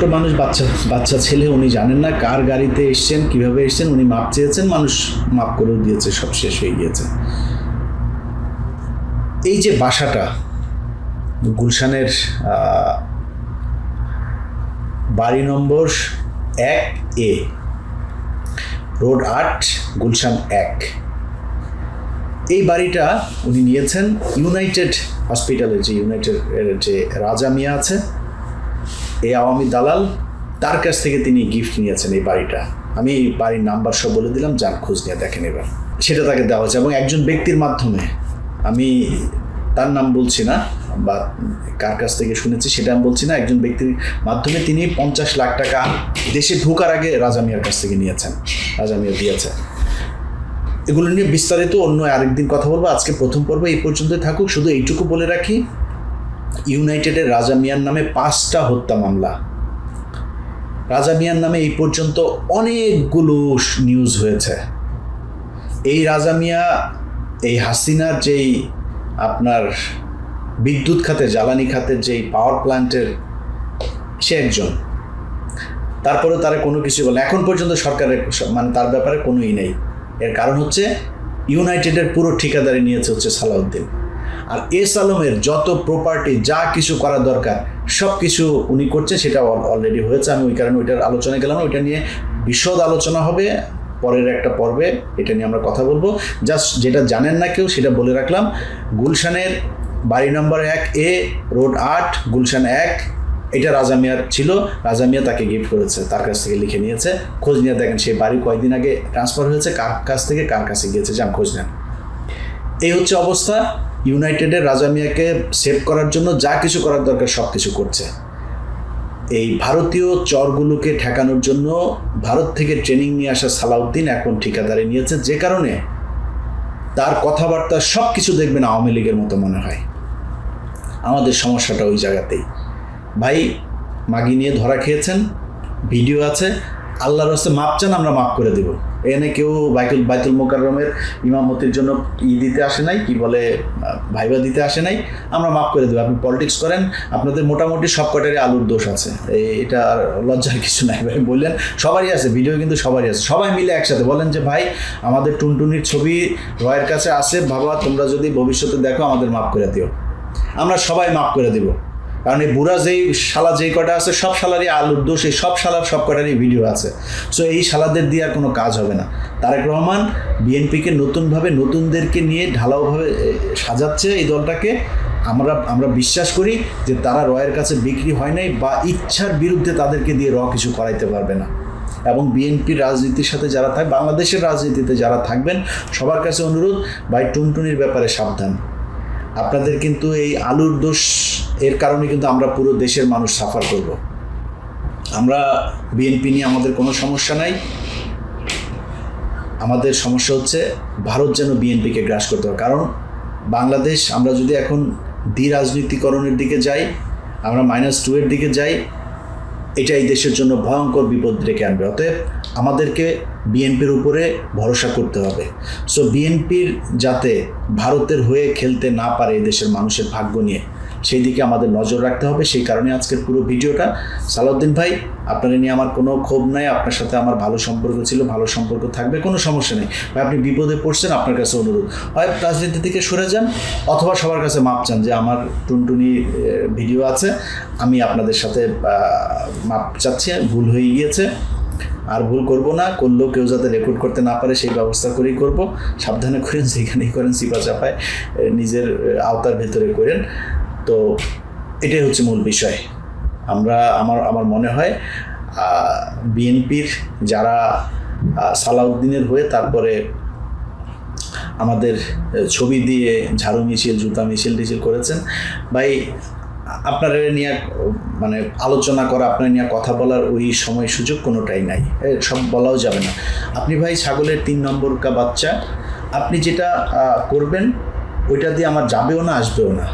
ছোট মানুষ, বাচ্চা বাচ্চা ছেলে উনি জানেন না কার গাড়িতে এসছেন, কীভাবে এসছেন, উনি মাপ চেয়েছেন, মানুষ মাপ করেও দিয়েছে, সব শেষ হয়ে গিয়েছে। এই যে বাসাটা, গুলশানের বাড়ি নম্বর এক এ, রোড আট, গুলশান এক। এই বাড়িটা উনি নিয়েছেন ইউনাইটেড হসপিটালের যে ইউনাইটেড যে রাজা মিয়া আছে এই আওয়ামী দালাল, তার কাছ থেকে তিনি গিফট নিয়েছেন এই বাড়িটা। আমি এই বাড়ির নাম্বার সব বলে দিলাম যান খোঁজ নিয়ে দেখেন এবার। সেটা তাকে দেওয়া হয়েছে এবং একজন ব্যক্তির মাধ্যমে। আমি তার নাম বলছি না, বা কার কাছ থেকে শুনেছি সেটা আমি বলছি না, একজন ব্যক্তির মাধ্যমে তিনি পঞ্চাশ লাখ টাকা দেশে ঢোকার আগে রাজা মিয়ার কাছ থেকে নিয়েছেন, রাজা মিয়া দিয়েছেন। এগুলো নিয়ে বিস্তারিত অন্য আরেকদিন কথা বলব। আজকে প্রথম পর্ব এই পর্যন্তই থাকুক, শুধু এইটুকু বলে রাখি ইউনাইটেডের রাজা মিয়ার নামে পাঁচটা হত্যা মামলা। রাজা মিয়ার নামে এই পর্যন্ত অনেকগুলো নিউজ হয়েছে। এই রাজা মিয়া, এই হাসিনার যেই আপনার বিদ্যুৎ খাতে, জ্বালানি খাতের যেই পাওয়ার প্ল্যান্টের সে একজন। তারপরে তারা কোনো কিছু বলে এখন পর্যন্ত সরকারের মানে তার ব্যাপারে কোনোই নেই। এর কারণ হচ্ছে, ইউনাইটেডের পুরো ঠিকাদারি নিয়েছে হচ্ছে সালাউদ্দিন। আর এস আলমের যত প্রপার্টি যা কিছু করা দরকার সব কিছু উনি করছে সেটা অলরেডি হয়েছে। আমি ওই কারণে ওইটার আলোচনায় গেলাম ওইটা নিয়ে বিশদ আলোচনা হবে। পরের একটা পর্বে এটা নিয়ে আমরা কথা বলব। জাস্ট যেটা জানেন না কেউ, সেটা বলে রাখলাম। গুলশানের বাড়ি নম্বর এক এ রোড আট, গুলশান এক, এটা রাজা মিয়ার ছিল। রাজা মিয়া তাকে গিফট করেছে, তার কাছ থেকে লিখে নিয়েছে। খোঁজ নিয়ে দেখেন সেই বাড়ি কয়েকদিন আগে ট্রান্সফার হয়েছে, কার কাছ থেকে, কার কাছে গিয়েছে, যান, খোঁজ নেন। এই হচ্ছে অবস্থা। ইউনাইটেডের রাজা মিয়াকে সেভ করার জন্য যা কিছু করার দরকার সব কিছু করছে। এই ভারতীয় চরগুলোকে ঠেকানোর জন্য ভারত থেকে ট্রেনিং নিয়ে আসা সালাউদ্দিন এখন ঠিকাদারি নিয়েছে। যে কারণে তার কথাবার্তা সব কিছু দেখবেন আওয়ামী লীগের মতো মনে হয়। আমাদের সমস্যাটা ওই জায়গাতেই। ভাই, মাগি নিয়ে ধরা খেয়েছেন, ভিডিও আছে। আল্লাহর হস্তে মাপ চান, আমরা মাপ করে দেব। এনে কেউ বাইতুল বাইতুল মোকাররমের ইমামতির জন্য ই দিতে আসে নাই, কি বলে ভাইবা দিতে আসে নাই, আমরা মাপ করে দেবো। আপনি পলিটিক্স করেন, আপনাদের মোটামুটি সব কটারই আলুর দোষ আছে। এটা লজ্জার কিছু নাই ভাই, বললেন, সবারই আছে ভিডিও কিন্তু সবারই আছে। সবাই মিলে একসাথে বলেন যে, ভাই, আমাদের টুনটুনির ছবি রয়ের কাছে আসে বাবা, তোমরা যদি ভবিষ্যতে দেখো, আমাদের মাপ করে দিও। আমরা সবাই মাফ করে দিব। কারণ এই বুড়া যেই শালা যেই কটা আছে, সব শালারই আলুর দোষ, এই সব শালার সব কটারই ভিডিও আছে। সো এই শালাদের দিয়ে আর কোনো কাজ হবে না। তারেক রহমান বিএনপিকে নতুনভাবে নতুনদেরকে নিয়ে ঢালাওভাবে সাজাচ্ছে এই দলটাকে। আমরা আমরা বিশ্বাস করি যে তারা রয়ের কাছে বিক্রি হয় নাই বা ইচ্ছার বিরুদ্ধে তাদেরকে দিয়ে র কিছু করাইতে পারবে না। এবং বিএনপির রাজনীতির সাথে যারা থাকে, বাংলাদেশের রাজনীতিতে যারা থাকবেন, সবার কাছে অনুরোধ, ভাই, টুনটুনির ব্যাপারে সাবধান। আপনাদের কিন্তু এই আলুর দোষ এর কারণে কিন্তু আমরা পুরো দেশের মানুষ সাফার করব। আমরা বিএনপি নিয়ে আমাদের কোনো সমস্যা নাই। আমাদের সমস্যা হচ্ছে ভারত যেন বিএনপিকে গ্রাস করতে হবে কারণ বাংলাদেশ, আমরা যদি এখন দ্বি রাজনীতিকরণের দিকে যাই, আমরা মাইনাস টু এর দিকে যাই এটা এই দেশের জন্য ভয়ঙ্কর বিপদ ডেকে আনবে। অতএব আমাদেরকে বিএনপির উপরে ভরসা করতে হবে। সো বিএনপির যাতে ভারতের হয়ে খেলতে না পারে এই দেশের মানুষের ভাগ্য নিয়ে সেই দিকে আমাদের নজর রাখতে হবে। সেই কারণে আজকের পুরো ভিডিওটা। সালাউদ্দিন ভাই, আপনার নিয়ে আমার কোনো ক্ষোভ নাই। আপনার সাথে আমার ভালো সম্পর্ক ছিল, ভালো সম্পর্ক থাকবে, কোনো সমস্যা নেই। ভাই, আপনি বিপদে পড়ছেন, আপনার কাছে অনুরোধ। হয়, রাজনীতি থেকে সরে যান, অথবা সবার কাছে মাপ চান যে আমার টুনটুনি ভিডিও আছে, আমি আপনাদের সাথে মাপ চাচ্ছি, ভুল হয়ে গিয়েছে, আর ভুল করব না। করলেও কেউ যাতে রেকর্ড করতে না পারে, সেই ব্যবস্থা করেই করব। সাবধানে করেন, যেখানেই করেন সিপা চাপায় নিজের আওতার ভেতরে করেন। তো এটাই হচ্ছে মূল বিষয়। আমরা, আমার আমার মনে হয় বিএনপির যারা সালাউদ্দিনের হয়ে তারপরে আমাদের ছবি দিয়ে ঝাড়ু মিছিল, জুতা মিছিল, টিছিল করেছেন, ভাই আপনার নিয়ে মানে আলোচনা করা আপনার নিয়ে কথা বলার ওই সময় সুযোগ কোনোটাই নাই। সব বলাও যাবে না। আপনি ভাই ছাগলের তিন নম্বর কা বাচ্চা, আপনি যেটা করবেন, ওইটা দিয়ে আমার যাবেও না, আসবেও না।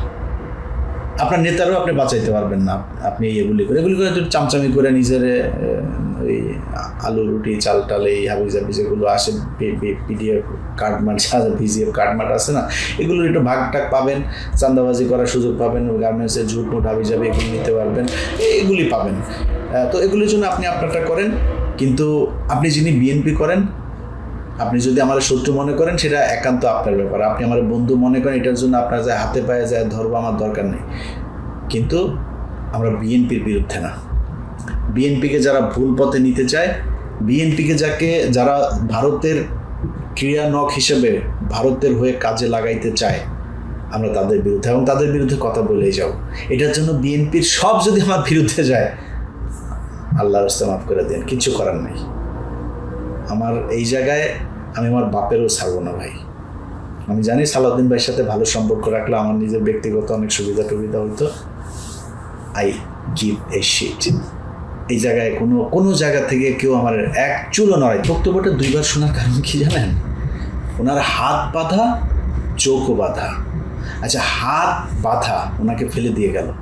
আপনার নেতারও আপনি বাঁচাইতে পারবেন না। আপনি এগুলি করে এগুলি করে চামচামি করে নিজের ওই আলু রুটি, চাল টাল, এই হাবি জাবি যেগুলো আসে পিডিএফ কার্ডমার্ট ভিজিএফ কার্ডমার্ট আছে না? এগুলো একটু ভাগ টাগ পাবেন চান্দাবাজি করার সুযোগ পাবেন, গার্মেন্টসের ঝুট মুট হাবি জাবি এগুলো নিতে পারবেন, এগুলি পাবেন। তো এগুলির জন্য আপনি আপনারটা করেন, কিন্তু আপনি যিনি বিএনপি করেন আপনি যদি আমার শত্রু মনে করেন, সেটা একান্ত আপনার ব্যাপার। আপনি আমার বন্ধু মনে করেন, এটার জন্য আপনার যায় হাতে পায়ে যায় ধরবো আমার দরকার নেই। কিন্তু আমরা বিএনপির বিরুদ্ধে না। বিএনপিকে যারা ভুল পথে নিতে চায়, বিএনপিকে যাকে, যারা ভারতের ক্রিয়ানক হিসেবে ভারতের হয়ে কাজে লাগাইতে চায়, আমরা তাদের বিরুদ্ধে, এবং তাদের বিরুদ্ধে কথা বলেই যাব। এটার জন্য বিএনপির সব যদি আমার বিরুদ্ধে যায় আল্লাহ রাস্তা মাফ করে দেন, কিছু করার নেই। আমার এই জায়গায় আমি আমার বাপেরও ছাড়বো না ভাই। আমি জানি সালাউদ্দিন ভাইয়ের সাথে ভালো সম্পর্ক রাখলে আমার নিজের ব্যক্তিগত অনেক সুবিধা টুবিধা হইতো। আই গিভ এ শিট এই জায়গায় কোনো কোনো জায়গা থেকে কেউ আমার এক চুলো নয় বক্তব্যটা দুইবার শোনার কারণ কি জানেন? ওনার হাত বাঁধা, চোখও বাঁধা। আচ্ছা হাত বাঁধা ওনাকে ফেলে দিয়ে গেল।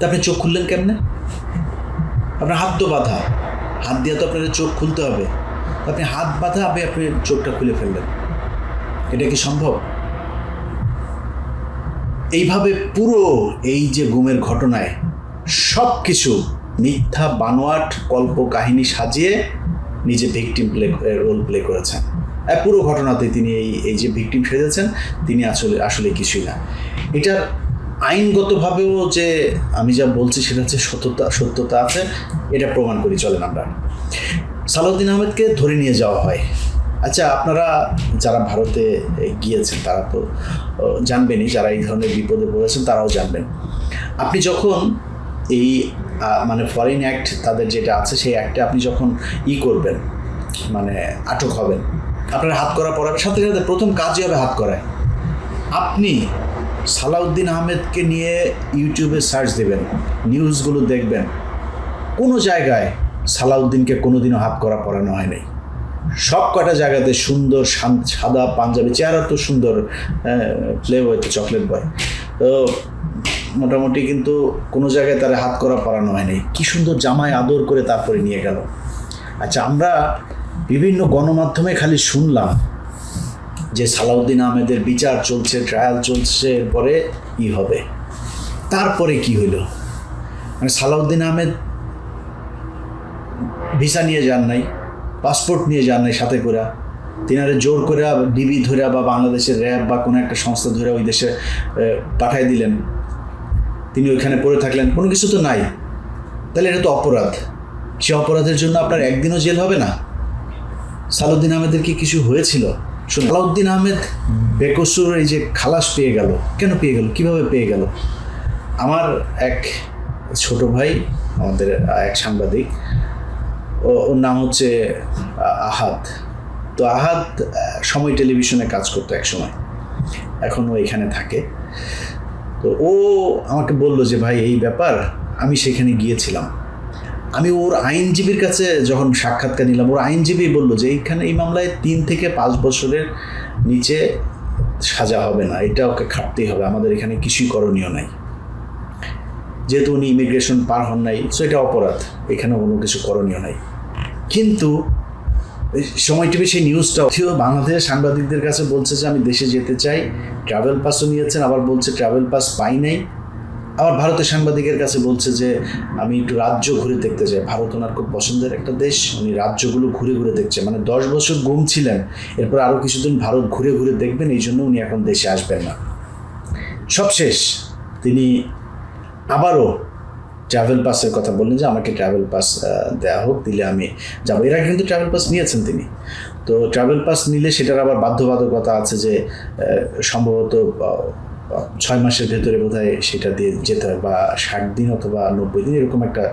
তা আপনি চোখ খুললেন কেমনে? আপনার হাত তো বাঁধা। হাত দিয়ে তো আপনার চোখ খুলতে হবে। আপনি হাত বাঁধা, আপনি আপনি চোখটা খুলে ফেললেন এটা কি সম্ভব? এইভাবে পুরো এই যে গুমের ঘটনায় সব কিছু মিথ্যা বানোয়াট কল্প কাহিনী সাজিয়ে নিজে ভিকটিম প্লে রোল প্লে করেছেন। পুরো ঘটনাতে তিনি এই এই যে ভিকটিম সেজেছেন, তিনি আসলে আসলে কিছুই না। এটার আইনগতভাবেও যে আমি যা বলছি সেটা হচ্ছে সত্যতা সত্যতা আছে, এটা প্রমাণ করি, চলেন আমরা। সালাউদ্দিন আহমেদকে ধরে নিয়ে যাওয়া হয়। আচ্ছা আপনারা যারা ভারতে গিয়েছেন, তারা তো জানবেনই, যারা এই ধরনের বিপদে পড়েছেন, তারাও জানবেন। আপনি যখন এই মানে ফরেন অ্যাক্ট তাদের যেটা আছে, সেই অ্যাক্টে আপনি যখন ই করবেন মানে আটক হবেন, আপনার হাত করা পড়াবে সাথে সাথে প্রথম কাজই হবে হাত করায় আপনি সালাউদ্দিন আহমেদকে নিয়ে ইউটিউবে সার্চ দেবেন, নিউজগুলো দেখবেন, কোনো জায়গায় সালাউদ্দিনকে কোনোদিনও হাত করা পড়ানো হয় নাই সব কটা জায়গাতে সুন্দর সাদা পাঞ্জাবি চেহারা তো সুন্দর প্লে বয় তো চকলেট বয় তো মোটামুটি কিন্তু কোনো জায়গায় তারা হাত করা পরানো হয়নি। কি সুন্দর জামায় আদর করে তারপরে নিয়ে গেল। আচ্ছা আমরা বিভিন্ন গণমাধ্যমে খালি শুনলাম যে সালাউদ্দিন আহমেদের বিচার চলছে ট্রায়াল চলছে, এরপরে ই হবে? তারপরে কি হইল? মানে সালাউদ্দিন আহমেদ ভিসা নিয়ে যান নাই, পাসপোর্ট নিয়ে যান নাই সাথে করে। তিনারে জোর করে ডিবি ধরে বা বাংলাদেশের র্যাব বা কোনো একটা সংস্থা ধরে ওই দেশে পাঠাই দিলেন। তিনি ওইখানে পড়ে থাকলেন। কোনো কিছু তো নাই। তাহলে এটা তো অপরাধ। সে অপরাধের জন্য আপনার একদিনও জেল হবে না। সালাউদ্দিন আহমেদের কি কিছু হয়েছিল? সালাউদ্দিন আহমেদ বেকসুর এই যে খালাস পেয়ে গেল, কেন পেয়ে গেল? কীভাবে পেয়ে গেল? আমার এক ছোট ভাই, আমাদের এক সাংবাদিক ওর নাম হচ্ছে আহাত তো আহাত সময় টেলিভিশনে কাজ করতো এক সময় এখনও এখানে থাকে। তো ও আমাকে বলল যে, ভাই, এই ব্যাপার, আমি সেখানে গিয়েছিলাম। আমি ওর আইনজীবীর কাছে যখন সাক্ষাৎকার নিলাম, ওর আইনজীবী বলল যে, এইখানে এই মামলায় তিন থেকে পাঁচ বছরের নিচে সাজা হবে না। এটা ওকে খাটতেই হবে। আমাদের এখানে কিছুই করণীয় নাই। যেহেতু উনি ইমিগ্রেশন পার হন নাই সো এটা অপরাধ। এখানে কোনো কিছু করণীয় নাই। কিন্তু সময় টিভি সেই নিউজটা বাংলাদেশের সাংবাদিকদের কাছে বলছে যে, আমি দেশে যেতে চাই ট্রাভেল পাসও নিয়েছেন, আবার বলছে ট্রাভেল পাস পাই নাই। আবার ভারতের সাংবাদিকের কাছে বলছে যে, আমি একটু রাজ্য ঘুরে দেখতে চাই। ভারত ওনার খুব পছন্দের একটা দেশ, উনি রাজ্যগুলো ঘুরে ঘুরে দেখছে। মানে দশ বছর গুম ছিলেন, এরপর আরও কিছুদিন ভারত ঘুরে ঘুরে দেখবেন, এই জন্য উনি এখন দেশে আসবেন না। সব শেষ তিনি আবারও ট্রাভেল পাসের কথা বললেন যে আমাকে ট্রাভেল পাস দেওয়া হোক, দিলে আমি যাব। এর কিন্তু ট্রাভেল পাস নিয়েছেন তিনি। তো ট্রাভেল পাস নিলে সেটার আবার বাধ্যবাধকতা আছে যে সম্ভবত ছয় মাসের ভেতরে বোধহয় সেটা দিয়ে যেতে হয় বা ষাট দিন অথবা নব্বই দিন এরকম একটা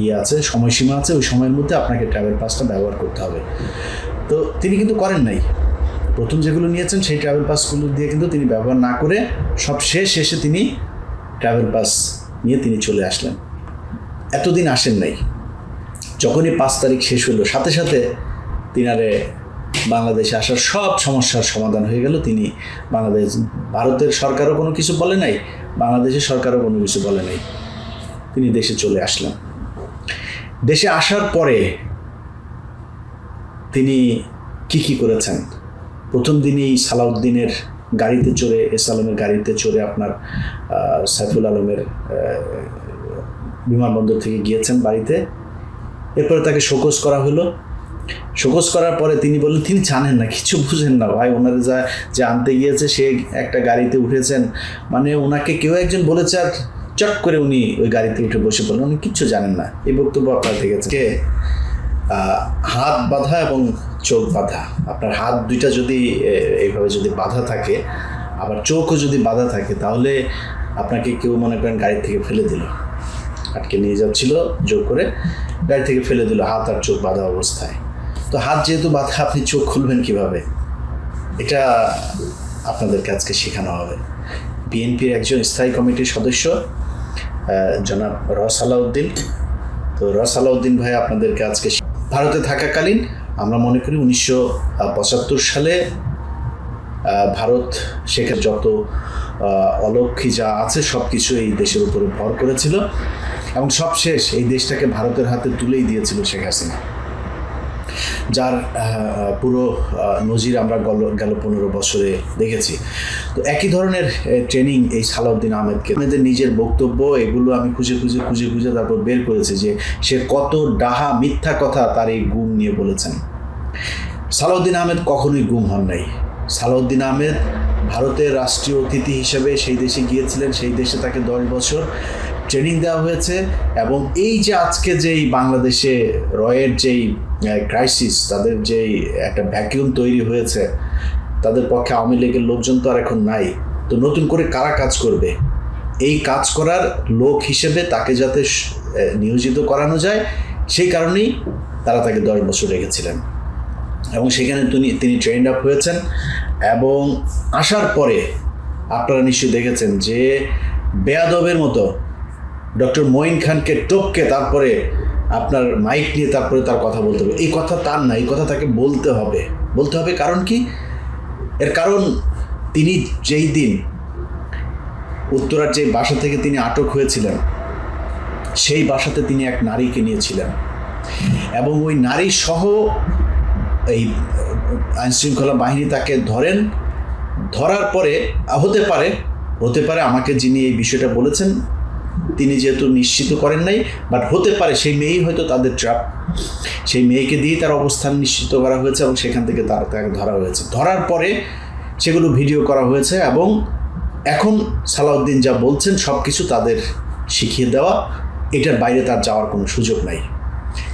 ইয়ে আছে, সময়সীমা আছে। ওই সময়ের মধ্যে আপনাকে ট্রাভেল পাসটা ব্যবহার করতে হবে। তো তিনি কিন্তু করেন নাই। প্রথম যেগুলো নিয়েছেন সেই ট্রাভেল পাসগুলো দিয়ে কিন্তু তিনি ব্যবহার না করে সব শেষ শেষে তিনি ট্রাভেল পাস তিনি চলে আসলেন। এতদিন আসেন নাই। যখনই পাঁচ তারিখ শেষ হলো, সাথে সাথে তিনারে বাংলাদেশে আসার সব সমস্যার সমাধান হয়ে গেল। তিনি বাংলাদেশ, ভারতের সরকারও কোনো কিছু বলে নাই, বাংলাদেশের সরকারও কোনো কিছু বলে নাই। তিনি দেশে চলে আসলেন। দেশে আসার পরে তিনি কি কি করেছেন? প্রথম দিনেই সালাউদ্দিনের গাড়িতে চড়ে, এস আলমের গাড়িতে চড়ে আপনার সাইফুল আলমের বিমানবন্দর থেকে গিয়েছেন বাড়িতে। এরপরে তাকে শোকজ করা হলো। শোকজ করার পরে তিনি বললেন, তিনি জানেন না, কিছু বুঝেন না ভাই। ওনার যা, যে আনতে গিয়েছে, সে একটা গাড়িতে উঠেছেন। মানে ওনাকে কেউ একজন বলেছে আর চট করে উনি ওই গাড়িতে উঠে বসে পড়লেন। উনি কিচ্ছু জানেন না। এই বক্তব্য আপনার দেখেছে হাত বাঁধা এবং চোখ বাঁধা। আপনার হাত দুইটা যদি এইভাবে যদি বাঁধা থাকে, আবার চোখও যদি বাঁধা থাকে, তাহলে আপনাকে কেউ মনে করেন গাড়ি থেকে ফেলে দিল। আটকে নিয়ে যাচ্ছিল, জোর করে গাড়ি থেকে ফেলে দিল, হাত আর চোখ বাঁধা অবস্থায়। তো হাত যেহেতু বাঁধা, আপনি চোখ খুলবেন কীভাবে? এটা আপনাদের আজকে শেখানো হবে। বিএনপির একজন স্থায়ী কমিটির সদস্য জনাব রস আলাউদ্দিন তো রস আলাউদ্দিন ভাই আপনাদেরকে আজকে ভারতে থাকাকালীন আমরা মনে করি উনিশশো পঁচাত্তর সালে ভারত সেখানে যত অলক্ষী যা আছে সব কিছু এই দেশের উপরে ভর করেছিল এবং সবশেষ এই দেশটাকে ভারতের হাতে তুলেই দিয়েছিল শেখ হাসিনা। যার পুরো নজির আমরা গেল গেল পনেরো বছরে দেখেছি। তো একই ধরনের ট্রেনিং এই সালাউদ্দিন আহমেদকে। আমাদের নিজের বক্তব্য, এগুলো আমি খুঁজে খুঁজে খুঁজে খুঁজে তারপর বের করেছি যে সে কত ডাহা মিথ্যা কথা তার এই গুম নিয়ে বলেছেন। সালাউদ্দিন আহমেদ কখনোই গুম হন নাই। সালাউদ্দিন আহমেদ ভারতের রাষ্ট্রীয় অতিথি হিসেবে সেই দেশে গিয়েছিলেন, সেই দেশে তাকে দশ বছর ট্রেনিং দেওয়া হয়েছে এবং এই যে আজকে যেই বাংলাদেশে রয়ের যেই ক্রাইসিস তাদের যেই একটা ভ্যাকিউম তৈরি হয়েছে, তাদের পক্ষে আওয়ামী লীগের লোকজন তো আর এখন নাই। তো নতুন করে কারা কাজ করবে? এই কাজ করার লোক হিসেবে তাকে যাতে নিয়োজিত করানো যায়, সেই কারণেই তারা তাকে দশ বছর রেখেছিলেন। এবং সেখানে তিনি তিনি ট্রেন্ড আপ হয়েছেন এবং আসার পরে আপনারা নিশ্চয়ই দেখেছেন যে বেয়াদবের মতো ডক্টর মঈন খানকে টপকে তারপরে আপনার মাইক নিয়ে তারপরে তার কথা বলতে হবে। এই কথা তার না, এই কথা তাকে বলতে হবে। বলতে হবে কারণ কি? এর কারণ তিনি যেই দিন উত্তরার যে বাসা থেকে তিনি আটক হয়েছিলেন, সেই বাসাতে তিনি এক নারীকে নিয়েছিলেন। এবং ওই নারী সহ এই আইনশৃঙ্খলা বাহিনী তাকে ধরেন। ধরার পরে, হতে পারে হতে পারে আমাকে যিনি এই বিষয়টা বলেছেন তিনি যেহেতু নিশ্চিত করেন নাই বাট হতে পারে সেই মেয়েই হয়তো তাদের ট্রাপ সেই মেয়েকে দিয়েই তার অবস্থান নিশ্চিত করা হয়েছে এবং সেখান থেকে তার তাকে ধরা হয়েছে। ধরার পরে সেগুলো ভিডিও করা হয়েছে এবং এখন সালাউদ্দিন যা বলছেন সব কিছু তাদের শিখিয়ে দেওয়া। এটার বাইরে তার যাওয়ার কোনো সুযোগ নাই।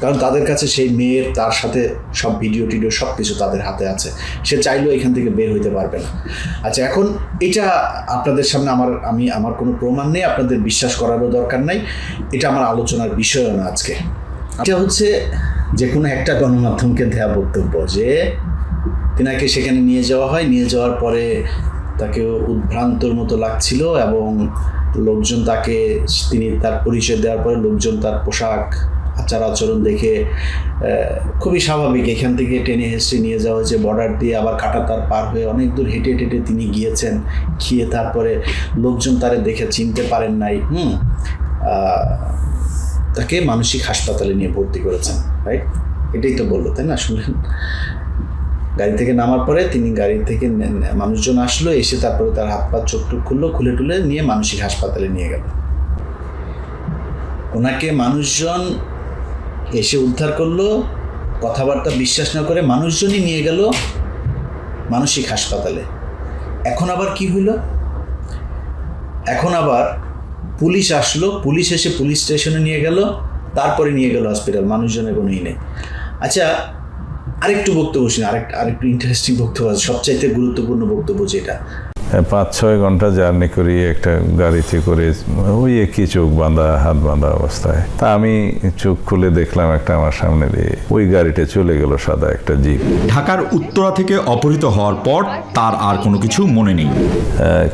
কারণ তাদের কাছে সেই মেয়ের, তার সাথে সব ভিডিও টিডিও সব কিছু তাদের হাতে আছে। সে চাইলেও এখান থেকে বের হইতে পারবে না। আচ্ছা এখন এটা আপনাদের সামনে আমার, আমি, আমার কোনো প্রমাণ নেই, আপনাদের বিশ্বাস করারও দরকার নাই। এটা আমার আলোচনার বিষয়ও না আজকে। এটা হচ্ছে যে কোনো একটা গণমাধ্যমকে দেয়া বক্তব্য যে, তিনাকে সেখানে নিয়ে যাওয়া হয়। নিয়ে যাওয়ার পরে তাকে উদ্ভ্রান্তর মতো লাগছিল এবং লোকজন তাকে, তিনি তার পরিচয় দেওয়ার পরে লোকজন তার পোশাক আচার আচরণ দেখে খুবই স্বাভাবিক। এখান থেকে টেনে হেসে নিয়ে যাওয়া হয়েছে বর্ডার দিয়ে আবার কাটা তার পার হয়ে অনেক দূর হেঁটে হেঁটে তিনি গিয়েছেন, গিয়ে তারপরে লোকজন তারে দেখে চিনতে পারেন নাই, হুম? তাকে মানসিক হাসপাতালে নিয়ে ভর্তি করেছেন রাইট এটাই তো বলল, তাই না? শুনলেন? গাড়ি থেকে নামার পরে তিনি গাড়ি থেকে মানুষজন আসলো, এসে তারপরে তার হাত পা চোখ টুক খুললো, খুলে টুলে নিয়ে মানসিক হাসপাতালে নিয়ে গেল। ওনাকে মানুষজন এসে উদ্ধার করল, কথাবার্তা বিশ্বাস না করে মানুষজনই নিয়ে গেল মানসিক হাসপাতালে। এখন আবার কি হইল? এখন আবার পুলিশ আসলো, পুলিশ এসে পুলিশ স্টেশনে নিয়ে গেল, তারপরে নিয়ে গেল হসপিটাল, মানুষজনের কোনো ই নেই। আচ্ছা আরেকটু বক্তব্য শুনি আরেকটু আরেকটু ইন্টারেস্টিং বক্তব্য আছে, সবচাইতে গুরুত্বপূর্ণ বক্তব্য যেটা। পাঁচ ছয় ঘণ্টা জার্নি করি একটা গাড়িতে করে ওই একই চোখ বাঁধা হাত বাঁধা অবস্থায়। তা আমি চোখ খুলে দেখলাম একটা আমার সামনে দিয়ে ওই গাড়িটা চলে গেল সাদা একটা জিপ। ঢাকার উত্তরা থেকে অপহৃত হওয়ার পর তার আর কোনো কিছু মনে নেই।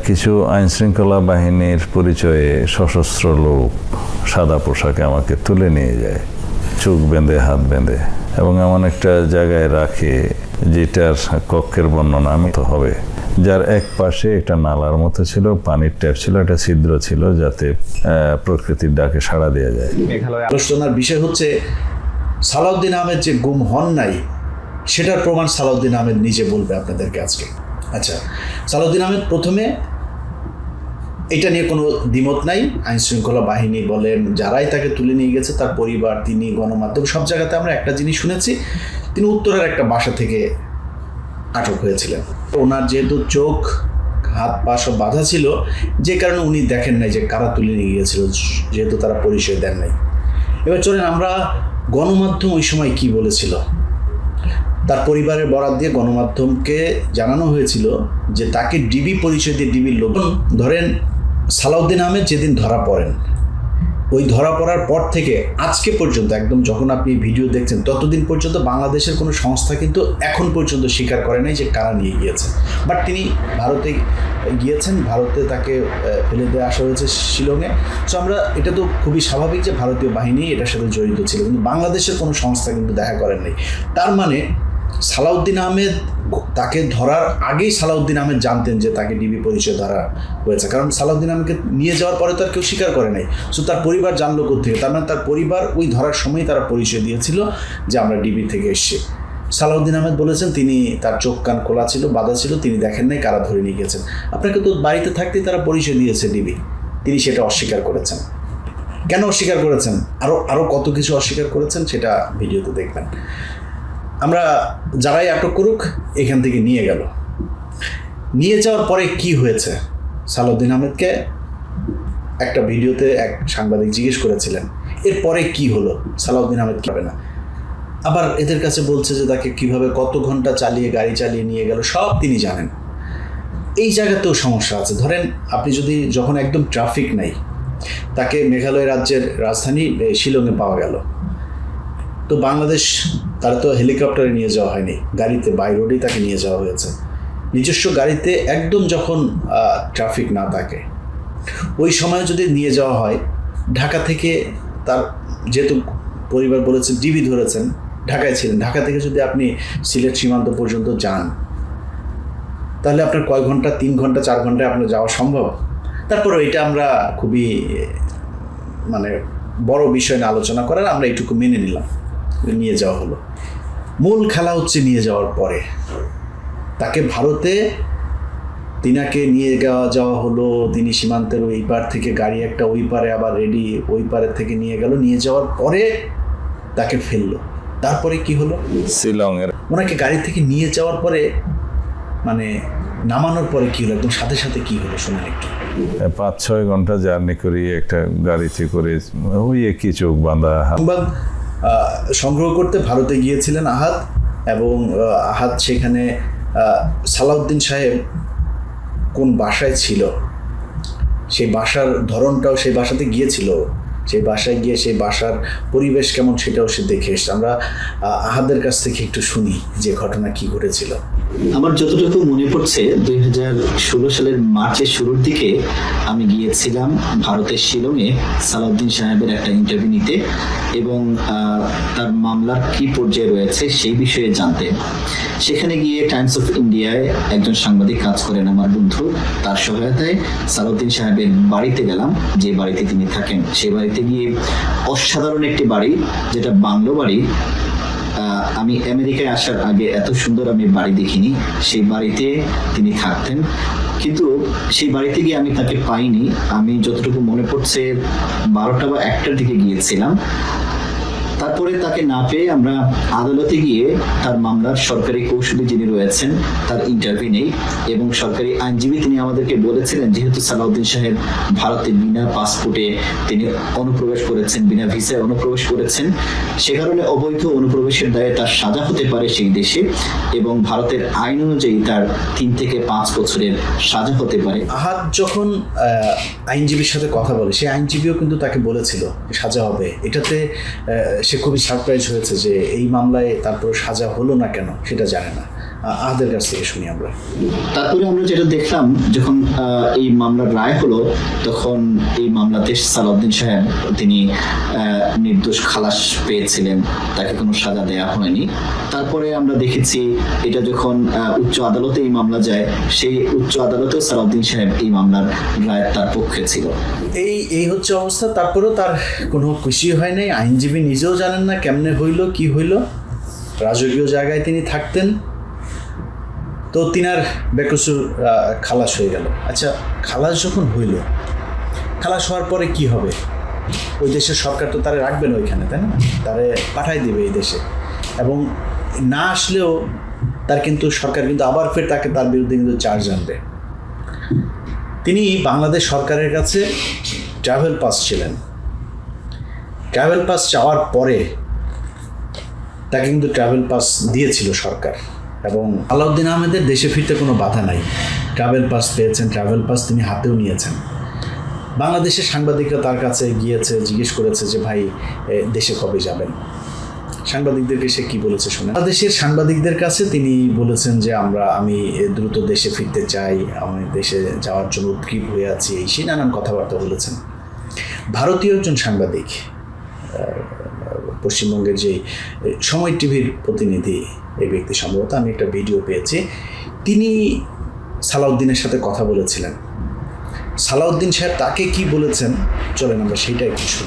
কিছু আইন শৃঙ্খলা বাহিনীর পরিচয়ে সশস্ত্র লোক সাদা পোশাকে আমাকে তুলে নিয়ে যায় চোখ বেঁধে হাত বেঁধে। এবং এমন একটা জায়গায় রাখে যেটার কক্ষের বর্ণনা আমি তো হবে। যার এক পাশে একটা নালার মতো ছিল, পানির ট্যাপ ছিল, একটা ছিদ্র ছিল যাতে প্রকৃতির ডাকে সাড়া দেওয়া যায়। মেঘালয় আলোচনার বিষয় হচ্ছে, সালাউদ্দিন আহমেদ যে গুম হন নাই, সেটার প্রমাণ সালাউদ্দিন আহমেদ নিজে বলবে আপনাদেরকে আজকে। আচ্ছা সালাউদ্দিন আহমেদ প্রথমে এটা নিয়ে কোনো দ্বিমত নাই। আইন শৃঙ্খলা বাহিনী বলেন, যারাই তাকে তুলে নিয়ে গেছে, তার পরিবার, তিনি গণমাধ্যম, সব জায়গাতে আমরা একটা জিনিস শুনেছি, তিনি উত্তরের একটা বাসা থেকে আটক হয়েছিলেন। ওনার যেহেতু চোখ, হাত, পা সব বাঁধা ছিল, যে কারণে উনি দেখেন নাই যে কারা তুলে নিয়ে গিয়েছিল, যেহেতু তারা পরিচয় দেন নাই। এবার চলেন আমরা গণমাধ্যম ওই সময় কি বলেছিল? তার পরিবারের বরাত দিয়ে গণমাধ্যমকে জানানো হয়েছিল যে তাকে ডিবি পরিচয় দিয়ে ডিবির লোক ধরেন সালাউদ্দিন আহমেদ যেদিন ধরা পড়েন। ওই ধরা পড়ার পর থেকে আজকে পর্যন্ত একদম যখন আপনি ভিডিও দেখছেন, ততদিন পর্যন্ত বাংলাদেশের কোনো সংস্থা কিন্তু এখন পর্যন্ত স্বীকার করে নাই যে কারা নিয়ে গিয়েছে। বাট তিনি ভারতে গিয়েছেন, ভারতে তাকে ফেলে দিয়ে আসা হয়েছে শিলংয়ে। সো আমরা, এটা তো খুবই স্বাভাবিক যে ভারতীয় বাহিনী এটার সাথে জড়িত ছিল, কিন্তু বাংলাদেশের কোনো সংস্থা কিন্তু দেখা করেন নাই তার মানে সালাউদ্দিন আহমেদ তাকে ধরার আগেই সালাউদ্দিন আহমেদ জানতেন যে তাকে ডিবি পরিচয় ধরা হয়েছে। কারণ সালাউদ্দিন আহমেদকে নিয়ে যাওয়ার পরে তো আর কেউ স্বীকার করে নাই। সো তার পরিবার জানলো থেকে তার মানে তার পরিবার ওই ধরার সময় তারা পরিচয় দিয়েছিল যে আমরা ডিবি থেকে এসছি। সালাউদ্দিন আহমেদ বলেছেন, তিনি তার চোখ কান খোলা ছিল, বাধা ছিল, তিনি দেখেন নাই, কারা ধরে নিয়ে গেছেন? আপনাকে তো বাড়িতে থাকতেই তারা পরিচয় দিয়েছে ডিবি। তিনি সেটা অস্বীকার করেছেন। কেন অস্বীকার করেছেন? আরও আরও কত কিছু অস্বীকার করেছেন সেটা ভিডিওতে দেখবেন। আমরা যারাই আটক করুক, এখান থেকে নিয়ে গেল। নিয়ে যাওয়ার পরে কি হয়েছে? সালাউদ্দিন আহমেদকে একটা ভিডিওতে এক সাংবাদিক জিজ্ঞেস করেছিলেন এরপরে কি হলো? সালাউদ্দিন আহমেদ কি হবে না? আবার এদের কাছে বলছে যে তাকে কীভাবে কত ঘণ্টা চালিয়ে, গাড়ি চালিয়ে নিয়ে গেল, সব তিনি জানেন। এই জায়গাতেও সমস্যা আছে। ধরেন আপনি যদি যখন একদম ট্রাফিক নাই, তাকে মেঘালয় রাজ্যের রাজধানী শিলংয়ে পাওয়া গেল। তো বাংলাদেশ, তারা তো হেলিকপ্টারে নিয়ে যাওয়া হয়নি, গাড়িতে বাই রোডেই তাকে নিয়ে যাওয়া হয়েছে। নিজস্ব গাড়িতে একদম যখন ট্রাফিক না থাকে, ওই সময় যদি নিয়ে যাওয়া হয়, ঢাকা থেকে তার যেহেতু পরিবার বলেছে ডিবি ধরেছেন, ঢাকায় ছিলেন, ঢাকা থেকে যদি আপনি সিলেট সীমান্ত পর্যন্ত যান, তাহলে আপনার কয় ঘণ্টা, তিন ঘণ্টা, চার ঘন্টায় আপনার যাওয়া সম্ভব? তারপরে এটা আমরা খুবই মানে বড় বিষয় নিয়ে আলোচনা করার আমরা এইটুকু মেনে নিলাম। নিয়ে যাওয়া হলো। মূল খেলা হচ্ছে নিয়ে যাওয়ার পরে। তাকে ভারতে তিনাকে নিয়ে যাওয়া যাওয়া হলো। তিনি সীমান্তের ওই পার থেকে গাড়ি একটা ওই পারে আবার রেডি ওই পারে থেকে নিয়ে গেল। নিয়ে যাওয়ার পরে তাকে ফেলল। তারপরে কি হলো? শিলংয়ের ওনাকে গাড়ি থেকে নিয়ে যাওয়ার পরে মানে নামানোর পরে কি হলো? একদম সাথে সাথে কি হলো? শোনেন একটু। পাঁচ ছয় ঘণ্টা জার্নি করি একটা গাড়িতে করে ওই একই চোখ বাঁধা। সংগ্রহ করতে ভারতে গিয়েছিলেন আহাত এবং আহাত সেখানে সালাউদ্দিন সাহেব কোন বাসায় ছিল? সেই বাসার ধরনটাও সেই বাসাতে গিয়েছিল। সেই বাসায় গিয়ে সেই বাসার পরিবেশ কেমন সেটাও সে দেখে এসছে। আমরা আহাদের কাছ থেকে একটু শুনি যে ঘটনা কি ঘটেছিল। আমার যতটুকু মনে পড়ছে, দুই হাজার ষোলো সালের মার্চের শুরুর দিকে আমি গিয়েছিলাম ভারতের শিলংয়ে সালাউদ্দিন সাহেবের একটা ইন্টারভিউ নিতে এবং তার মামলার কি পর্যায়ে রয়েছে সেই বিষয়ে জানতে। সেখানে গিয়ে টাইমস অফ ইন্ডিয়ায় একজন সাংবাদিক কাজ করেন আমার বন্ধু। তার সহায়তায় সালাউদ্দিন সাহেবের বাড়িতে গেলাম। যে বাড়িতে তিনি থাকেন সেই বাড়িতে গিয়ে অসাধারণ একটি বাড়ি, যেটা বাংলো বাড়ি আমি আমেরিকায় আসার আগে এত সুন্দর আমি বাড়ি দেখিনি। সেই বাড়িতে তিনি থাকতেন। কিন্তু সেই বাড়িতে গিয়ে আমি তাকে পাইনি। আমি যতটুকু মনে পড়ছে, বারোটা বা একটার দিকে গিয়েছিলাম। তারপরে তাকে না পেয়ে আমরা আদালতে গিয়ে তার মামলার সরকারি কৌশলী যিনি রয়েছেন, তার ইন্টারভিউ নেই এবং সরকারি আইনজীবী তিনি আমাদেরকে বলেছিলেন, যেহেতু সালাউদ্দিন সাহেব ভারতে বিনা পাসপোর্টে তিনি অনুপ্রবেশ করেছেন, বিনা ভিসায় অনুপ্রবেশ করেছেন, সে কারণে অবৈধ অনুপ্রবেশের দায়ে তার সাজা হতে পারে সেই দেশে এবং ভারতের আইন অনুযায়ী তার তিন থেকে পাঁচ বছরের সাজা হতে পারে। আহাদ যখন আইনজীবীর সাথে কথা বলে, সেই আইনজীবীও কিন্তু তাকে বলেছিল, সাজা হবে। এটাতে সে খুবই সারপ্রাইজ হয়েছে যে এই মামলায় তারপর সাজা হলো না কেন সেটা জানে না। আহাদের কাছ থেকে শুনি আমরা। তারপরে আমরা যেটা দেখলাম যখন এই মামলার রায় হলো তখন এই মামলাতে সালাউদ্দিন সাহেব তিনি নির্দোষ খালাস পেয়েছিলেন তাকে কোনো সাজা দেয়া হয়নি। তারপরে আমরা দেখেছি এটা যখন উচ্চ আদালতে এই মামলা যায় সেই উচ্চ আদালতেও সালাউদ্দিন সাহেব এই মামলার রায় তার পক্ষে ছিল। এই এই হচ্ছে অবস্থা। তারপরেও তার কোনো খুশি হয় নাই। আইনজীবী নিজেও জানেন না কেমনে হইল কি হইল। রাজকীয় জায়গায় তিনি থাকতেন। তো তিনার বেকসুর খালাস হয়ে গেল। আচ্ছা খালাস যখন হইল, খালাস হওয়ার পরে কি হবে? ওই দেশের সরকার তো তারা রাখবে না ওইখানে, তাই না? তারে পাঠাই দেবে এই দেশে। এবং না আসলেও তার কিন্তু, সরকার কিন্তু আবার ফের তাকে তার বিরুদ্ধে কিন্তু চার্জ আনবে। তিনি বাংলাদেশ সরকারের কাছে ট্রাভেল পাস ছিলেন। ট্রাভেল পাস চাওয়ার পরে তাকে কিন্তু ট্রাভেল পাস দিয়েছিল সরকার। এবং আলাউদ্দিন আহমেদের দেশে ফিরতে কোনো বাধা নাই। ট্রাভেল পাস পেয়েছেন, ট্রাভেল পাস তিনি হাতেও নিয়েছেন। বাংলাদেশের সাংবাদিকরা তার কাছে গিয়েছে, জিজ্ঞেস করেছে যে, ভাই দেশে কবে যাবেন? সাংবাদিকদেরকে সে কি বলেছে শোনেন বাংলাদেশের সাংবাদিকদের কাছে তিনি বলেছেন যে, আমরা, আমি দ্রুত দেশে ফিরতে চাই, আমি দেশে যাওয়ার জন্য উদ্গ্রীব হয়ে আছি। এই সেই নানান কথাবার্তা বলেছেন। ভারতীয় একজন সাংবাদিক পশ্চিমবঙ্গের যে সময় টিভির প্রতিনিধি এই ব্যক্তি সম্ভবত, আমি একটা ভিডিও পেয়েছি। তিনি সালাউদ্দিনের সাথে কথা বলেছিলেন। সালাউদ্দিন সাহেব তাকে কি বলেছেন? চলেন আমরা সেইটা একটু শুনি।